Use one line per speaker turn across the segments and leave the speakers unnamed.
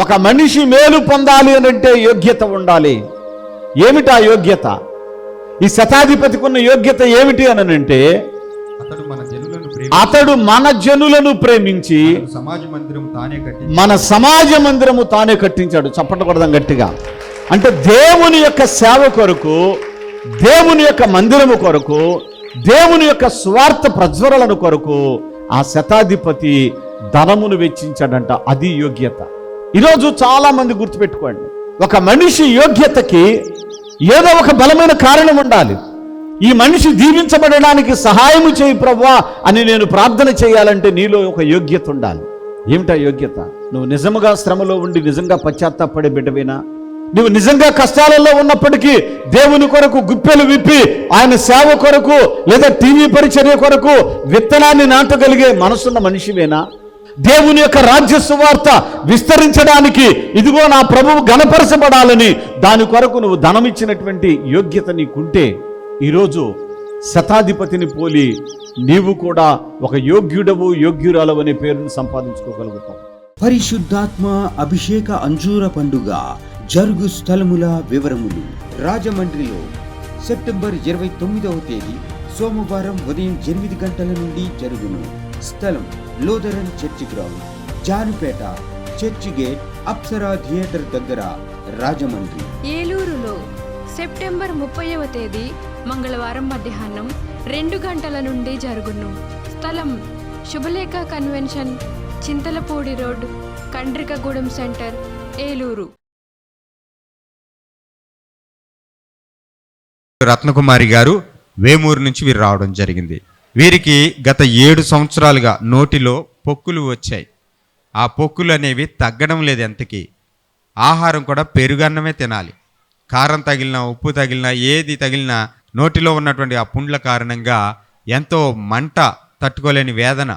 ఒక మనిషి మేలు పొందాలి అని అంటే యోగ్యత ఉండాలి. ఏమిటా యోగ్యత? ఈ శతాధిపతికి ఉన్న యోగ్యత ఏమిటి అని అంటే
అతడు మన జనులను
ప్రేమించి
సమాజ మందిరం తానే కట్టి
మన సమాజ మందిరము తానే కట్టించాడు. చప్పట్లు కొడదాం గట్టిగా. అంటే దేవుని యొక్క సేవ కొరకు దేవుని యొక్క మందిరము కొరకు దేవుని యొక్క స్వార్థ ప్రజ్వరలను కొరకు ఆ శతాధిపతి ధనమును వెచ్చించాడంట. అది యోగ్యత. ఈరోజు చాలామంది గుర్తుపెట్టుకోండి. ఒక మనిషి యోగ్యతకి ఏదో ఒక బలమైన కారణం ఉండాలి. ఈ మనిషి దీవించబడడానికి సహాయము చేయి ప్రవ్వా అని నేను ప్రార్థన చేయాలంటే నీలో ఒక యోగ్యత ఉండాలి. ఏమిటా యోగ్యత? నువ్వు నిజముగా శ్రమలో ఉండి నిజంగా పశ్చాత్తాపడే బిడ్డవేనా? నువ్వు నిజంగా కష్టాలలో ఉన్నప్పటికీ దేవుని కొరకు గుప్పెలు విప్పి ఆయన సేవ కొరకు లేదా టీవీ పరిచర్య కొరకు విత్తనాన్ని నాటగలిగే మనసున్న మనిషివేనా? దేవుని యొక్క రాజ్య సువార్త విస్తరించడానికి ఇదిగో నా ప్రభువు గణపరచబడాలని దాని కొరకు నువ్వు ధనం ఇచ్చినటువంటి యోగ్యత నీకుంటే ఈరోజు శతాధిపతిని పోలి నీవు కూడా ఒక యోగ్యుడవు యోగ్యురాలవు అనే పేరును సంపాదించుకోగలుగుతావు.
పరిశుద్ధాత్మ అభిషేక అంజూర పండుగ జరుగు స్థలముల వివరములు. రాజమండ్రిలో సెప్టెంబర్ ఇరవై తొమ్మిదవ తేదీ సోమవారం ఉదయం ఎనిమిది గంటల నుండి జరుగును. స్థలం Lutheran church ground Janupeta church gate Apsara theatre దగ్గర రాజమండ్రి.
ఏలూరులో సెప్టెంబర్ ముప్పైవ తేదీ మంగళవారం మధ్యాహ్నం రెండు గంటల నుండి జరుగును. స్థలం Shubhalekha convention Chintalapudi road Kandrikagudem centre Eluru.
Ratnakumari garu Vemuru నుంచి వీరు రావడం జరిగింది. వీరికి గత ఏడు సంవత్సరాలుగా నోటిలో పొక్కులు వచ్చాయి. ఆ పొక్కులు అనేవి తగ్గడం లేదు ఎంతకీ. ఆహారం కూడా పెరుగన్నమే తినాలి. కారం తగిలినా ఉప్పు తగిలినా ఏది తగిలినా నోటిలో ఉన్నటువంటి ఆ పుండ్ల కారణంగా ఎంతో మంట తట్టుకోలేని వేదన.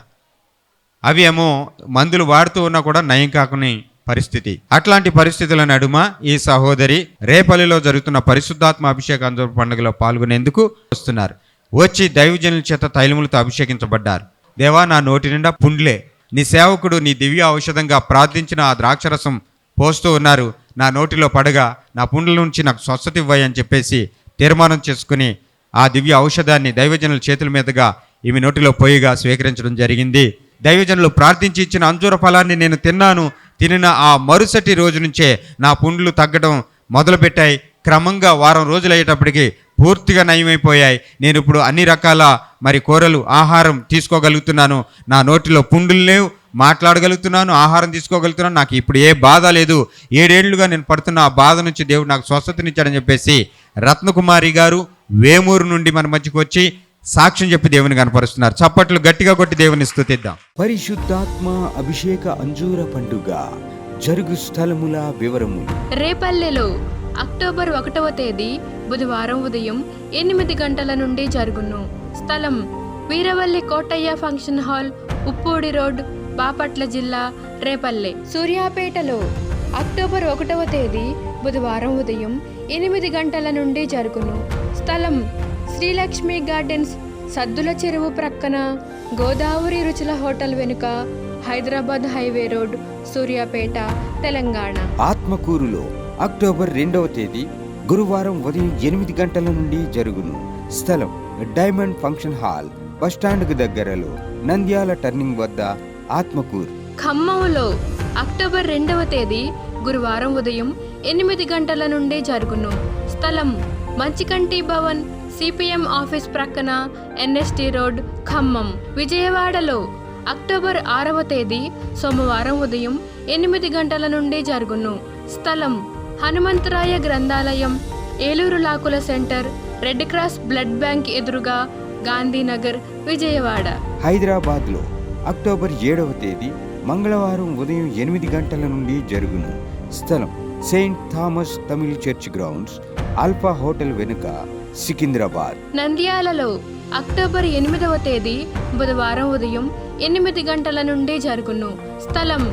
అవి ఏమో మందులు వాడుతూ ఉన్నా కూడా నయం కాకుని పరిస్థితి. అట్లాంటి పరిస్థితుల నడుమ ఈ సహోదరి రేపల్లిలో జరుగుతున్న పరిశుద్ధాత్మ అభిషేక పండుగలో పాల్గొనేందుకు వస్తున్నారు. వచ్చి దైవజనుల చేత తైలములతో అభిషేకించబడ్డారు. దేవా నా నోటి నిండా పుండ్లే. నీ సేవకుడు నీ దివ్య ఔషధంగా ప్రార్థించిన ఆ ద్రాక్షరసం పోస్తూ ఉన్నారు. నా నోటిలో పడగా నా పుండ్ల నుంచి నాకు స్వస్థత ఇవ్వయి అని చెప్పేసి తీర్మానం చేసుకుని ఆ దివ్య ఔషధాన్ని దైవజనుల చేతుల మీదుగా ఈమె నోటిలో పోయిగా స్వీకరించడం జరిగింది. దైవజనులు ప్రార్థించి ఇచ్చిన అంజూర ఫలాన్ని నేను తిన్నాను. తినిన ఆ మరుసటి రోజు నుంచే నా పుండ్లు తగ్గడం మొదలుపెట్టాయి. క్రమంగా వారం రోజులు అయ్యేటప్పటికి పూర్తిగా నయమైపోయాయి. నేను ఇప్పుడు అన్ని రకాల మరి కూరలు ఆహారం తీసుకోగలుగుతున్నాను. నా నోటిలో పుండులు లేవు. మాట్లాడగలుగుతున్నాను ఆహారం తీసుకోగలుగుతున్నాను. నాకు ఇప్పుడు ఏ బాధ లేదు. ఏడేళ్ళుగా నేను పడుతున్న ఆ బాధ నుంచి దేవుడు నాకు స్వస్థతనిచ్చాడని చెప్పేసి రత్నకుమారి గారు వేమూరు నుండి మన మధ్యకు వచ్చి సాక్ష్యం చెప్పి దేవుని కనపరుస్తున్నారు. చప్పట్లు గట్టిగా కొట్టి దేవుని స్తుతిద్దాం
పరిశుద్ధాత్మ అభిషేక అంజూర పండుగ జరుగు స్థలముల వివరములు
రేపల్లెలో అక్టోబర్ ఒకటవ తేదీ బుధవారం ఉదయం ఎనిమిది గంటల నుండి జరుగును. స్థలం Veeravalli Kotaiah function hall Uppudi road Bapatla జిల్లా రేపల్లె. సూర్యాపేటలో అక్టోబర్ ఒకటవ తేదీ బుధవారం ఉదయం ఎనిమిది గంటల నుండి జరుగును. స్థలం శ్రీలక్ష్మి గార్డెన్స్ సద్దుల చెరువు ప్రక్కన గోదావరి రుచుల హోటల్ వెనుక హైదరాబాద్ హైవే రోడ్ సూర్యాపేట తెలంగాణ.
ఆత్మకూరులో అక్టోబర్ రెండవ తేదీ గురువారం ఉదయం ఎనిమిది గంటల నుండి జరుగును. స్థలం డైమండ్ ఫంక్షన్ హాల్ బస్టాండ్కు దగ్గరలో నంద్యాల టర్నింగ్ వద్ద ఆత్మకూర్.
ఖమ్మంలో అక్టోబర్ రెండవ తేదీ గురువారం ఉదయం ఎనిమిది గంటల నుండి జరుగును. స్థలం మంచికంటి భవన్ సిపిఎం ఆఫీస్ ప్రక్కన ఎన్ఎస్టి రోడ్ ఖమ్మం. విజయవాడలో అక్టోబర్ ఆరవ తేదీ సోమవారం ఉదయం ఎనిమిది గంటల నుండి జరుగును. స్థలం హనుమంతరాయ గ్రంథాలయం Eluru లాకుల centre red cross blood bank ఎదురుగా గాంధీనగర్ విజయవాడ.
హైదరాబాద్లో అక్టోబర్ ఏడవ తేదీ మంగళవారం ఉదయం ఎనిమిది గంటల నుండి జరుగును. స్థలం saint Thomas Tamil church grounds alpha hotel వెనుక సికింద్రాబాద్.
నంద్యాలలో అక్టోబర్ ఎనిమిదవ తేదీ బుధవారం ఉదయం ఎనిమిది గంటల నుండి జరుగును. స్థలం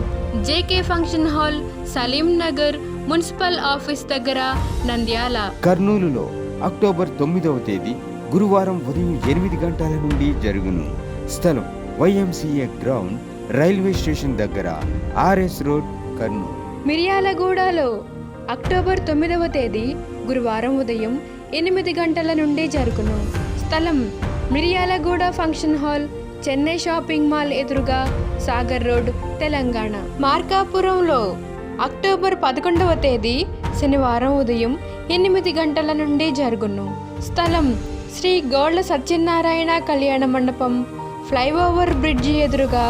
JK function hall Saleem Nagar municipal office దగ్గర నంద్యాల.
కర్నూలులో అక్టోబర్ తొమ్మిదవ తేదీ గురువారం ఉదయం ఎనిమిది గంటల నుండి జరుగును. స్థలం వైఎంసీఏ గ్రౌండ్ రైల్వే స్టేషన్ దగ్గర ఆర్ఎస్ రోడ్ కర్నూలు.
మిర్యాలగూడలో అక్టోబర్ తొమ్మిదవ తేదీ గురువారం ఉదయం ఎనిమిది గంటల నుండి జరుగును. స్థలం Miryalaguda function hall Chennai shopping mall ఎదురుగా సాగర్ రోడ్ తెలంగాణ. మార్కాపురంలో అక్టోబర్ పదకొండవ తేదీ శనివారం ఉదయం ఎనిమిది గంటల నుండి జరుగును. స్థలం శ్రీ గోళ్ళ సత్యనారాయణ కళ్యాణ మండపం ఫ్లైఓవర్ బ్రిడ్జి ఎదురుగా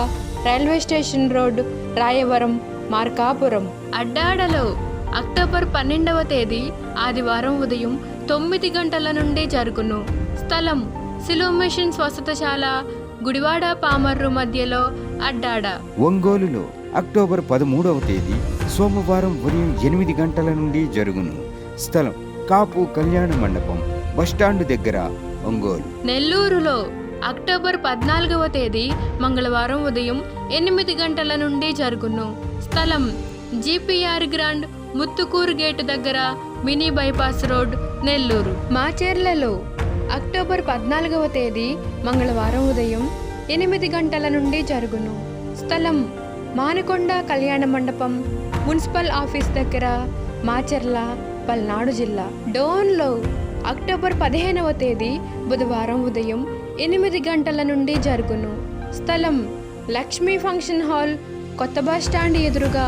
railway station road Rayavaram Markapuram. అడ్డాడలో October పన్నెండవ తేదీ ఆదివారం ఉదయం తొమ్మిది గంటల నుండి జరుగును. స్థలం సిలోమేషన్ స్వస్థతశాల గుడివాడ పామర్రు మధ్యలో అడ్డాడ.
ఒంగోలులో అక్టోబర్ పదమూడవ తేదీ సోమవారం ఉదయం ఎనిమిది గంటల నుండి జరుగును. స్థలం కాపు కళ్యాణ మండపం బస్టాండ్ దగ్గర ఒంగోలు.
నెల్లూరులో అక్టోబర్ పద్నాలుగవ తేదీ మంగళవారం ఉదయం ఎనిమిది గంటల నుండి జరుగును. స్థలం జిపిఆర్ గ్రాండ్ ముత్తుకూరు గేటు దగ్గర మినీ బైపాస్ రోడ్ నెల్లూరు. మాచేర్లలో అక్టోబర్ పద్నాలుగవ తేదీ మంగళవారం ఉదయం ఎనిమిది గంటల నుండి జరుగును. స్థలం మానకొండ కళ్యాణ మండపం మున్సిపల్ ఆఫీస్ దగ్గర మాచర్ల పల్నాడు జిల్లా డోన్లో అక్టోబర్ పదిహేనవ తేదీ బుధవారం ఉదయం ఎనిమిది గంటల నుండి జరుగును. స్థలం లక్ష్మీ ఫంక్షన్ హాల్ కొత్త బస్ స్టాండ్ ఎదురుగా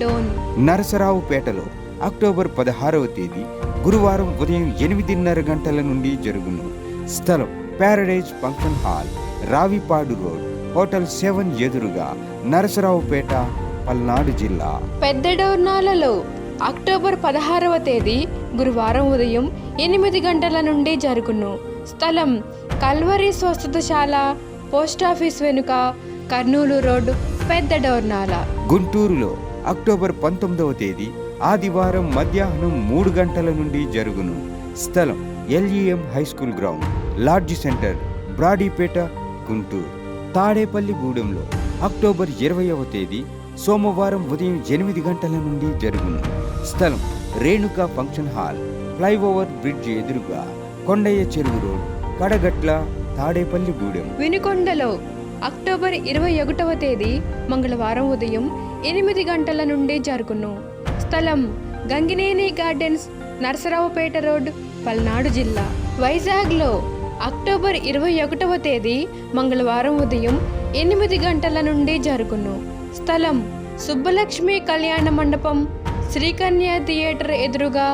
డోన్.
నరసరావుపేటలో అక్టోబర్ పదహారవ తేదీ గురువారం ఉదయం ఎనిమిదిన్నర గంటల నుండి జరుగును. స్థలం paradise function hall Ravipadu road hotel seven ఎదురుగా నరసరావుపేట పల్నాడు జిల్లా.
పెద్ద డోర్నాలలో అక్టోబర్ పదహారవ తేదీ గురువారం ఉదయం ఎనిమిది గంటల నుండి జరుగును. స్థలం కల్వరి స్వస్థతశాల పోస్టాఫీస్ వెనుక కర్నూలు రోడ్ పెద్ద డోర్నాల
గుంటూరులో అక్టోబర్ పంతొమ్మిదవ తేదీ ఆదివారం మధ్యాహ్నం మూడు గంటల నుండి జరుగును. స్థలం L E M high school ground lodge centre Brodipet Guntur. తాడేపల్లిగూడెంలో October ఇరవైవ తేదీ సోమవారం ఉదయం ఎనిమిది గంటల నుండి జరుగును. స్థలం Renuka function hall flyover bridge ఎదురుగా కొండయ్య చెరువు రోడ్ కడగట్ల తాడేపల్లిగూడెం
వినుకొండలో అక్టోబర్ ఇరవై ఒకటవ తేదీ మంగళవారం ఉదయం ఎనిమిది గంటల నుండి జరుగును. స్థలం గంగినేని గార్డెన్స్ నరసరావుపేట రోడ్ పల్నాడు జిల్లా. వైజాగ్లో అక్టోబర్ ఇరవై ఒకటవ తేదీ మంగళవారం ఉదయం ఎనిమిది గంటల నుండి జరుగును. స్థలం సుబ్బలక్ష్మి కళ్యాణ మండపం శ్రీకన్య థియేటర్ ఎదురుగా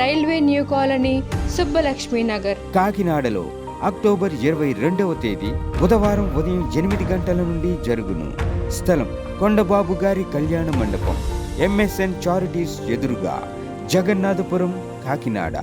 railway new colony Subbalakshmi Nagar.
కాకినాడలో అక్టోబర్ ఇరవై రెండవ తేదీ బుధవారం ఉదయం ఎనిమిది గంటల నుండి జరుగును. స్థలం కొండబాబు గారి కళ్యాణ మండపం ఎంఎస్ఎన్ చారిటీస్ ఎదురుగా జగన్నాథపురం కాకినాడ.